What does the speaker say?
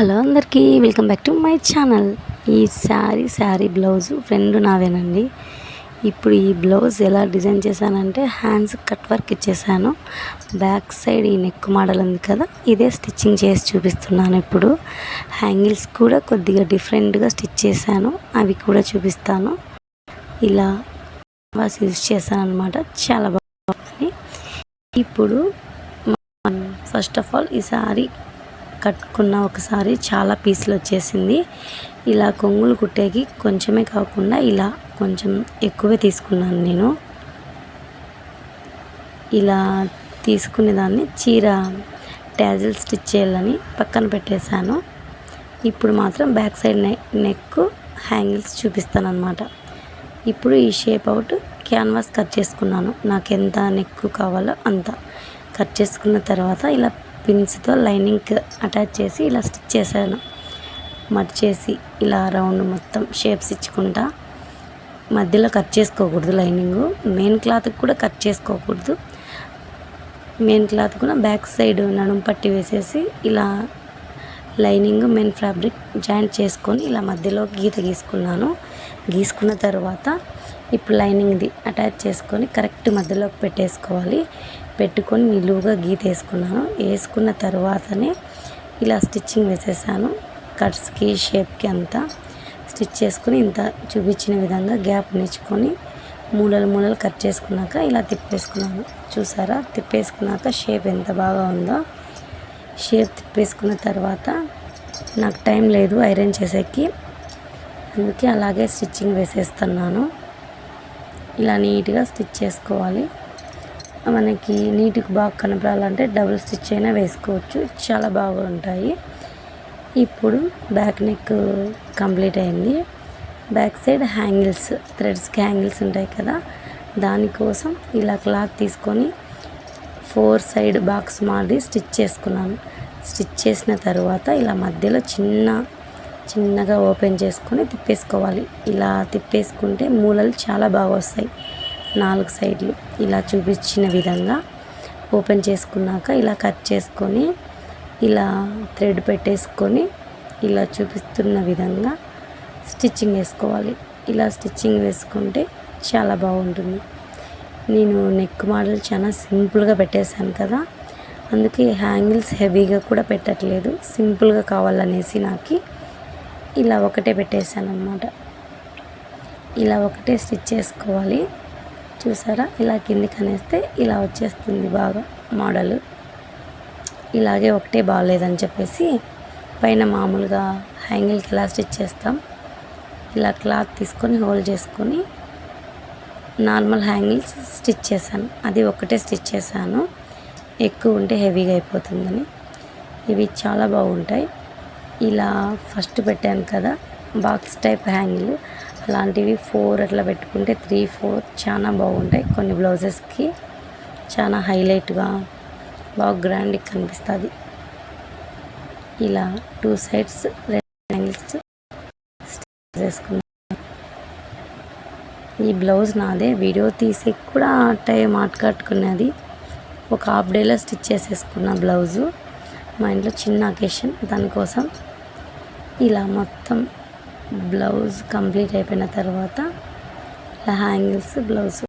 Hello అందరికీ welcome back to my channel. ఈ sari sari blouse friend నావేనండి. ఇప్పుడు ఈ బ్లౌజ్ ఎలా డిజైన్ చేశానంటే హ్యాండ్స్ కట్ వర్క్ ఇచ్చేసాను. బ్యాక్ సైడ్ ఈ నెక్ మోడల్ ఉంది కదా ఇదే స్టిచ్చింగ్ చేసి చూపిస్తున్నాను ఇప్పుడు. హ్యాంగిల్స్ కూడా కొద్దిగా డిఫరెంట్గా స్టిచ్ చేశాను అవి కూడా చూపిస్తాను. ఇలా బాస్ యూజ్ చేశాను అనమాట చాలా బాగుంది. ఇప్పుడు ఫస్ట్ ఆఫ్ ఆల్ ఈ సారీ కట్టుకున్న ఒకసారి చాలా పీసులు వచ్చేసింది. ఇలా కొంగులు కుట్టేకి కొంచెమే కాకుండా ఇలా కొంచెం ఎక్కువే తీసుకున్నాను నేను. ఇలా తీసుకునే దాన్ని చీర ట్యాజిల్ స్టిచ్ చేయాలని పక్కన పెట్టేశాను. ఇప్పుడు మాత్రం బ్యాక్ సైడ్ నెక్ హ్యాంగిల్స్ చూపిస్తాను అనమాట ఇప్పుడు ఈ షేప్ అవుట్ క్యాన్వాస్ కట్ చేసుకున్నాను. నాకు ఎంత నెక్ కావాలో అంత. కట్ చేసుకున్న తర్వాత ఇలా పిన్స్తో లైనింగ్ అటాచ్ చేసి ఇలా స్టిచ్ చేశాను. మట్ చేసి ఇలా రౌండ్ మొత్తం షేప్స్ ఇచ్చుకుంటా మధ్యలో కట్ చేసుకోకూడదు లైనింగ్. మెయిన్ క్లాత్కి కూడా కట్ చేసుకోకూడదు. మెయిన్ క్లాత్ కూడా బ్యాక్ సైడ్ నడుము పట్టి వేసేసి ఇలా లైనింగ్ మెయిన్ ఫ్యాబ్రిక్ జాయింట్ చేసుకొని ఇలా మధ్యలో గీత గీసుకున్నాను. గీసుకున్న తర్వాత ఇప్పుడు లైనింగ్ది అటాచ్ చేసుకొని కరెక్ట్ మధ్యలోకి పెట్టేసుకోవాలి. పెట్టుకొని నిలువుగా గీత వేసుకున్నాను. వేసుకున్న తర్వాతనే ఇలా స్టిచ్చింగ్ వేసేసాను. కట్స్కి షేప్కి అంతా స్టిచ్ చేసుకుని ఇంత చూపించిన విధంగా గ్యాప్ నేర్చుకొని మూలలు మూలలు కట్ చేసుకున్నాక ఇలా తిప్పేసుకున్నాను. చూసారా? తిప్పేసుకున్నాక షేప్ ఎంత బాగా ఉందో. షేప్ తిప్పేసుకున్న తర్వాత నాకు టైం లేదు ఐరన్ చేసేకి. అందుకే అలాగే స్టిచ్చింగ్ వేసేస్తున్నాను. ఇలా నీట్గా స్టిచ్ చేసుకోవాలి. మనకి నీటికి బాగా కనపడాలంటే డబుల్ స్టిచ్ అయినా వేసుకోవచ్చు. చాలా బాగుంటాయి. ఇప్పుడు బ్యాక్ నెక్ కంప్లీట్ అయింది. బ్యాక్ సైడ్ హ్యాంగిల్స్ థ్రెడ్స్కి హ్యాంగిల్స్ ఉంటాయి కదా దానికోసం ఇలా క్లాత్ తీసుకొని ఫోర్ సైడ్ బాక్స్ మాది స్టిచ్ చేసుకున్నాను. స్టిచ్ చేసిన తర్వాత ఇలా మధ్యలో చిన్న చిన్నగా ఓపెన్ చేసుకొని తిప్పేసుకోవాలి. ఇలా తిప్పేసుకుంటే మూలలు చాలా బాగా వస్తాయి. నాలుగు సైడ్లు ఇలా చూపించిన విధంగా ఓపెన్ చేసుకున్నాక ఇలా కట్ చేసుకొని ఇలా థ్రెడ్ పెట్టేసుకొని ఇలా చూపిస్తున్న విధంగా స్టిచ్చింగ్ వేసుకోవాలి. ఇలా స్టిచ్చింగ్ వేసుకుంటే చాలా బాగుంటుంది. నేను నెక్ మోడల్ చాలా సింపుల్గా పెట్టేశాను కదా అందుకే హ్యాంగిల్స్ హెవీగా కూడా పెట్టట్లేదు. సింపుల్గా కావాలనేసి నాకు ఇలా ఒకటే పెట్టేశాను అన్నమాట ఇలా ఒకటే స్టిచ్ చేసుకోవాలి. చూసారా? ఇలా కిందికి అనేస్తే ఇలా వచ్చేస్తుంది బాగా మోడల్. ఇలాగే ఒకటే బాగాలేదని చెప్పేసి పైన మామూలుగా హ్యాంగిల్కి ఎలా స్టిచ్ చేస్తాం ఇలా క్లాత్ తీసుకొని హోల్డ్ చేసుకొని నార్మల్ హ్యాంగిల్స్ స్టిచ్ చేశాను. అది ఒకటే స్టిచ్ చేశాను. ఎక్కువ ఉంటే హెవీగా అయిపోతుందని. ఇవి చాలా బాగుంటాయి. ఇలా ఫస్ట్ పెట్టాను కదా బాక్స్ టైప్ హ్యాంగిల్. అలాంటివి ఫోర్ అట్లా పెట్టుకుంటే త్రీ ఫోర్ చాలా బాగుంటాయి. కొన్ని బ్లౌజెస్కి చాలా హైలైట్గా బాగా గ్రాండ్గా కనిపిస్తుంది. ఇలా టూ సైడ్స్ రెడ్ స్టిచ్ చేసుకున్నాను ఈ బ్లౌజ్ నాదే. వీడియో తీసి కూడా టైం మాట్లాడుకున్నది ఒక హాఫ్ డేలో స్టిచ్ చేసేసుకున్న బ్లౌజు. మా ఇంట్లో చిన్న అకేషన్. దానికోసం ఇలా మొత్తం బ్లౌజ్ కంప్లీట్ అయిపోయిన తర్వాత ఇలా హ్యాంగిల్స్ బ్లౌజ్.